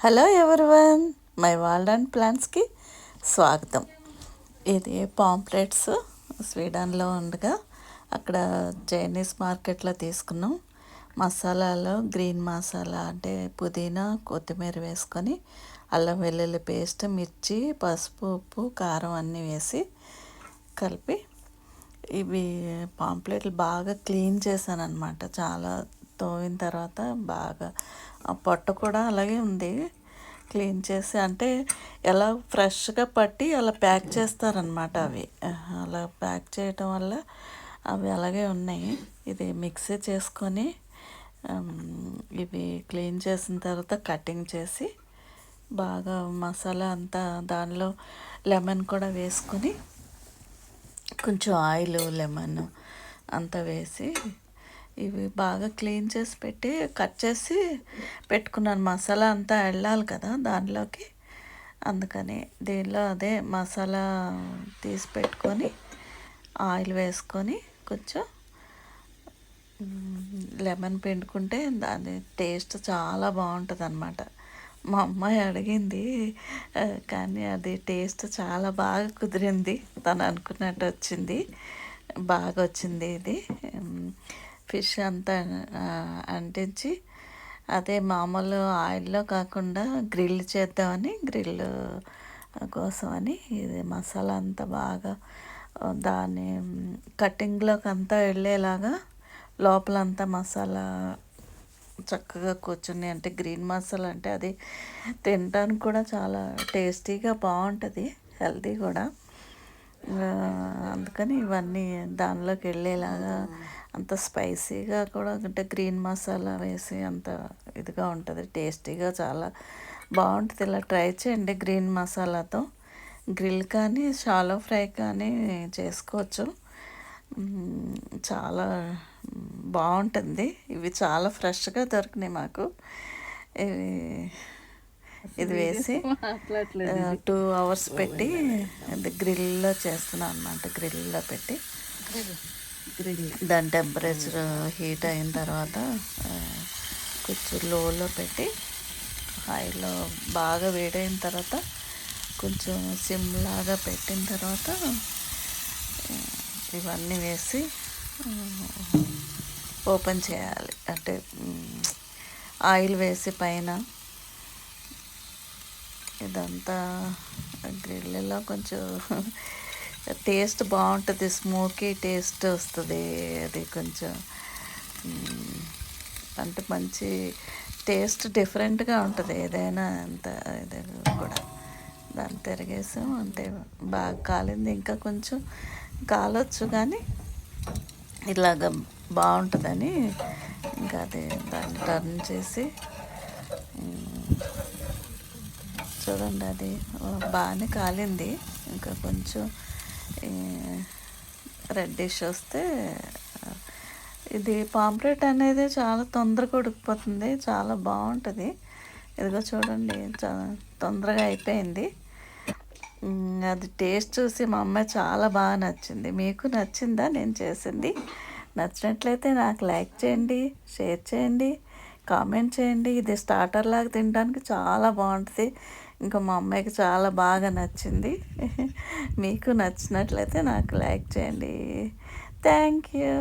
Hello everyone my world and ప్లాన్స్కి స్వాగతం. ఇది pamphlets స్వీడన్లో ఉండగా అక్కడ చైనీస్ మార్కెట్లో తీసుకున్నాం. మసాలాలో గ్రీన్ మసాలా అంటే పుదీనా కొత్తిమీర వేసుకొని అల్లం వెల్లుల్లి పేస్ట్ మిర్చి పసుపు ఉప్పు కారం అన్నీ వేసి కలిపి ఇవి పాంప్లెట్లు బాగా క్లీన్ చేశాను అనమాట చాలా తోవిన తర్వాత బాగా ఆ పొట్ట కూడా అలాగే ఉంది. క్లీన్ చేసి అంటే ఎలా ఫ్రెష్గా పట్టి అలా ప్యాక్ చేస్తారనమాట అవి. అలా ప్యాక్ చేయటం వల్ల అవి అలాగే ఉన్నాయి. ఇది మిక్సీ చేసుకొని ఇవి క్లీన్ చేసిన తర్వాత కటింగ్ చేసి బాగా మసాలా అంతా దానిలో లెమన్ కూడా వేసుకొని కొంచెం ఆయిల్ లెమన్ అంతా వేసి ఇవి బాగా క్లీన్ చేసి పెట్టి కట్ చేసి పెట్టుకున్నాను. మసాలా అంతా వెళ్ళాలి కదా దానిలోకి అందుకని దీనిలో అదే మసాలా తీసి పెట్టుకొని ఆయిల్ వేసుకొని కొంచెం లెమన్ పిండుకుంటే దాని టేస్ట్ చాలా బాగుంటుంది అనమాట మా అమ్మాయి అడిగింది కానీ అది టేస్ట్ చాలా బాగా కుదిరింది తను అనుకున్నట్టు వచ్చింది. బాగా వచ్చింది ఇది. ఫిష్ అంతా అంటించి అదే మామూలు ఆయిల్లో కాకుండా గ్రిల్ చేద్దామని గ్రిల్ కోసమని ఇది మసాలా అంతా బాగా దాని కటింగ్లోకి అంతా వెళ్ళేలాగా లోపలంతా మసాలా చక్కగా కూర్చుని అంటే గ్రీన్ మసాలా అంటే అది తినడానికి కూడా చాలా టేస్టీగా బాగుంటుంది హెల్తీ కూడా. అందుకని ఇవన్నీ దానిలోకి వెళ్ళేలాగా అంత స్పైసీగా కూడా అంటే గ్రీన్ మసాలా వేసి అంత ఇదిగా ఉంటుంది టేస్టీగా చాలా బాగుంటుంది. ఇలా ట్రై చేయండి గ్రీన్ మసాలాతో. గ్రిల్ కానీ షాలో ఫ్రై కానీ చేసుకోవచ్చు. చాలా బాగుంటుంది. ఇవి చాలా ఫ్రెష్గా దొరికినాయి మాకు. ఇవి ఇది వేసి టూ అవర్స్ పెట్టి గ్రిల్లో చేస్తున్నాను అనమాట గ్రిల్లో పెట్టి. దాని టెంపరేచర్ హీట్ అయిన తర్వాత కొంచెం లోలో పెట్టి హైలో బాగా వేడైన తర్వాత కొంచెం సిమ్ లాగా పెట్టిన తర్వాత ఇవన్నీ వేసి ఓపెన్ చేయాలి. అంటే ఆయిల్ వేసి పైన ఇదంతా గ్రిల్లో కొంచెం టేస్ట్ బాగుంటుంది స్మోకీ టేస్ట్ వస్తుంది అది కొంచెం అంటే మంచి టేస్ట్ డిఫరెంట్గా ఉంటుంది ఏదైనా అంత ఇది కూడా. దాన్ని తిరిగేసాం అంటే బాగా కాలింది. ఇంకా కొంచెం కాలొచ్చు కానీ ఇలాగ బాగుంటుందని ఇంకా అది దాన్ని టర్న్ చేసి చూడండి అది బాగానే కాలింది. ఇంకా కొంచెం రెడ్డిష్ వస్తే ఇది పాంప్లెట్ అనేది చాలా తొందరగా ఉడికిపోతుంది చాలా బాగుంటుంది. ఇదిగో చూడండి చాలా తొందరగా అయిపోయింది. అది టేస్ట్ చూసి మా అమ్మాయి చాలా బాగా నచ్చింది. మీకు నచ్చిందా? నేను చేసింది. నచ్చినట్లయితే నాకు లైక్ చేయండి షేర్ చేయండి కామెంట్ చేయండి. ఇది స్టార్టర్ లాగా తినడానికి చాలా బాగుంటుంది. ఇంకా మా అమ్మాయికి చాలా బాగా నచ్చింది. మీకు నచ్చినట్లయితే నాకు లైక్ చేయండి. Thank you.